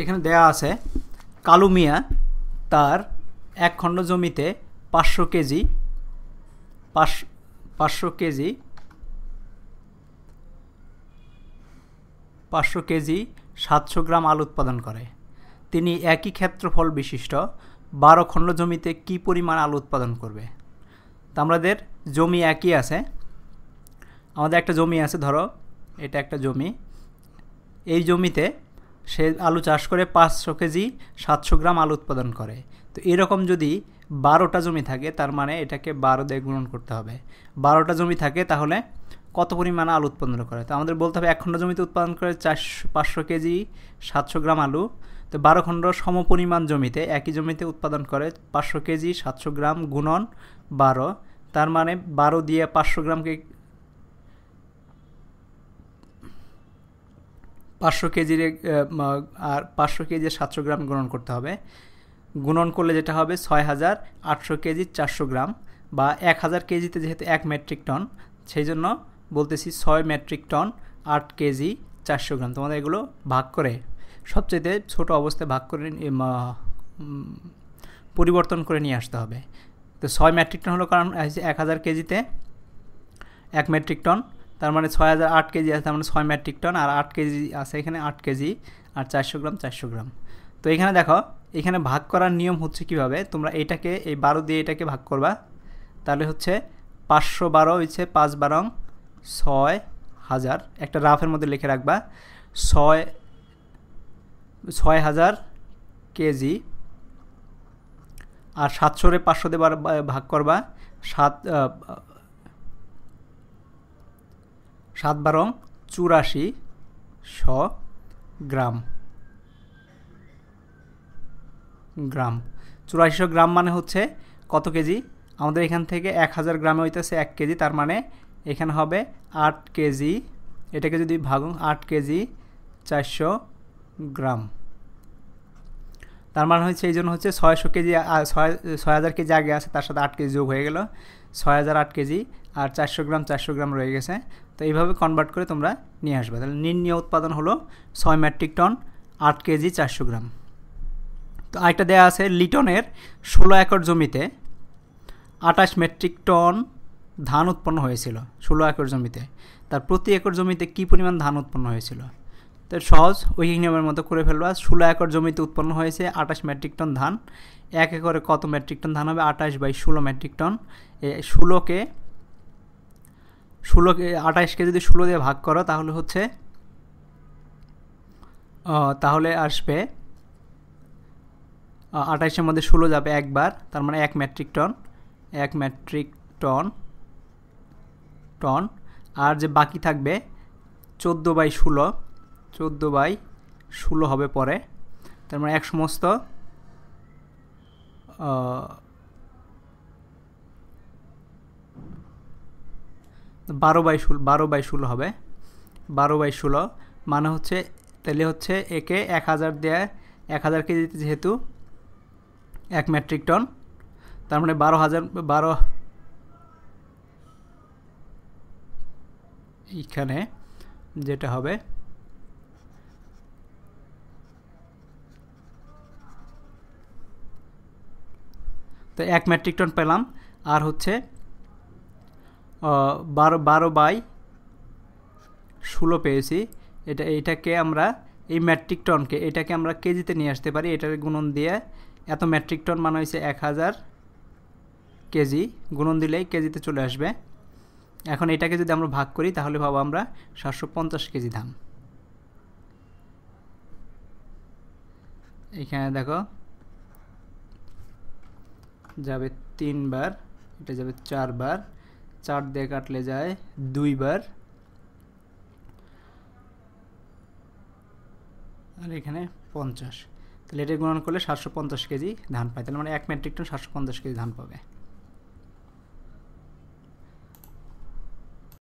এখানে দেয়া আছে, কালু মিয়া তার এক খণ্ড জমিতে পাঁচশো কেজি, পাঁচ, পাঁচশো কেজি পাঁচশো কেজি সাতশো গ্রাম আলু উৎপাদন করে। তিনি একই ক্ষেত্রফল বিশিষ্ট, বারো খণ্ড জমিতে কি পরিমাণ আলু উৎপাদন করবে? তা আমাদের জমি একই আছে। আমাদের একটা জমি আছে, ধরো, এটা একটা জমি। এই জমিতে সে আলু চাষ করে পাঁচশো কেজি, সাতশো গ্রাম আলু উৎপাদন করে। তো এরকম যদি বারোটা জমি থাকে, তার মানে এটাকে বারো দিয়ে গুণন করতে হবে। বারোটা জমি থাকে, তাহলে কত পরিমাণ আলু উৎপাদন করে? তো আমাদের বলতে হবে এক খণ্ড জমিতে উৎপাদন করে চারশো পাঁচশো কেজি, সাতশো গ্রাম আলু। তো বারো খণ্ড সম পরিমাণ জমিতে, একই জমিতে উৎপাদন করে পাঁচশো কেজি, সাতশো গ্রাম গুণন বারো। তার মানে বারো দিয়ে পাঁচশো গ্রামকে পাঁচশো কেজির আর পাঁচশো কেজি সাতশো গ্রাম গুণন করতে হবে। গুণন করলে যেটা হবে ছয় হাজার আটশো কেজি চারশো গ্রাম বা এক হাজার কেজিতে যেহেতু এক মেট্রিক টন, সেই জন্য বলতেছি ছয় মেট্রিক টন আট কেজি চারশো গ্রাম। তোমাদের এগুলো ভাগ করে সবচেয়ে ছোট অবস্থায় ভাগ করে পরিবর্তন করে নিয়ে আসতে হবে। তো ছয় মেট্রিক টন হলো কারণ, এক হাজার কেজিতে এক মেট্রিক টন তার মানে ছয় হাজার আট কেজি আছে, তার মানে ছয় মেট্রিক টন, আর আট কেজি আছে এখানে আট কেজি, আর চারশো গ্রাম চারশো গ্রাম। তো এখানে দেখো, এখানে ভাগ করার নিয়ম হচ্ছে কীভাবে? তোমরা এটাকে, এই বারো দিয়ে এটাকে ভাগ করবা। তাহলে হচ্ছে পাঁচশো বারো হচ্ছে পাঁচ বারং ছয় হাজার। একটা রাফের মধ্যে লিখে রাখবা, ছয় ছয় হাজার কেজি। আর সাতশোরে পাঁচশো দিয়ে ভাগ করবা, সাত সাত বারং চুরাশি শ গ্রাম। গ্রাম। চুরাশিশো গ্রাম মানে হচ্ছে কত কেজি? আমাদের এখান থেকে এক হাজার গ্রামে হইতেছে এক কেজি, তার মানে এখানে হবে আট কেজি। এটাকে যদি ভাগুন আট কেজি চারশো গ্রাম। তার মানে হচ্ছে এই জন্য হচ্ছে ছয়শো কেজি ছয় ছয় হাজার কেজি আগে আছে, তার সাথে আট কেজি যোগ হয়ে গেল। ছয় হাজার আট কেজি আর চারশো গ্রাম চারশো গ্রাম রয়ে গেছে। তো এইভাবে কনভার্ট করে তোমরা নিয়ে আসবে। তাহলে নির্ণীয় উৎপাদন হলো ছয় মেট্রিক টন আট কেজি, চারশো গ্রাম। তো আরেকটা দেওয়া আছে, লিটনের ষোলো একর জমিতে আঠাশ মেট্রিক টন ধান উৎপন্ন হয়েছিল, ষোলো একর জমিতে। তার প্রতি একর জমিতে কী পরিমাণ ধান উৎপন্ন হয়েছিল? তো সহজ ওই নিয়মের মতো করে ফেলবা। ষোলো একর জমিতে উৎপন্ন হয়েছে আঠাশ মেট্রিক টন ধান। এক একরে কত মেট্রিক টন ধান হবে? আঠাশ বাই ষোলো মেট্রিক টন ষোলোকে ষোলোকে আঠাশকে যদি ষোলো দিয়ে ভাগ করো, তাহলে হচ্ছে তাহলে আসবে আঠাইশের মধ্যে ষোলো যাবে একবার, তার মানে এক মেট্রিক টন, এক মেট্রিক টন টন, আর যে বাকি থাকবে, চোদ্দ বাই ষোলো, চোদ্দ বাই ষোলো হবে পরে, তার মানে এক সমস্ত বারো বাই ষোলো, বারো বাই ষোলো হবে। বারো বাই ষোলো মানে হচ্ছে, তাহলে হচ্ছে একে এক হাজার দেয়, এক হাজার কেজিতে যেহেতু এক মেট্রিক টন, তার মানে বারো হাজার, বারো এইখানে যেটা হবে, তো এক মেট্রিক টন পেলাম, আর হচ্ছে বারো বারো বাই ষোলো পেয়েছি। এটা এইটাকে আমরা এই মেট্রিক টনকে এটাকে আমরা কেজিতে নিয়ে আসতে পারি। এটার গুণন দিয়ে এত মেট্রিক টন মানে হয়েছে এক হাজার কেজি। গুণন দিলেই কেজিতে চলে আসবে। এখন এটাকে যদি আমরা ভাগ করি, তাহলে পাবো আমরা সাতশো পঞ্চাশ কেজি ধান। এখানে দেখো, যাবে তিনবার, এটা যাবে চারবার। চার দিয়ে কাটলে যায় দুইবার। আর এখানে পঞ্চাশ। তাহলে এটা গুণন করলে সাতশো পঞ্চাশ কেজি ধান পায়। তাহলে মানে এক মেট্রিক টন সাতশো পঞ্চাশ কেজি ধান পাবে।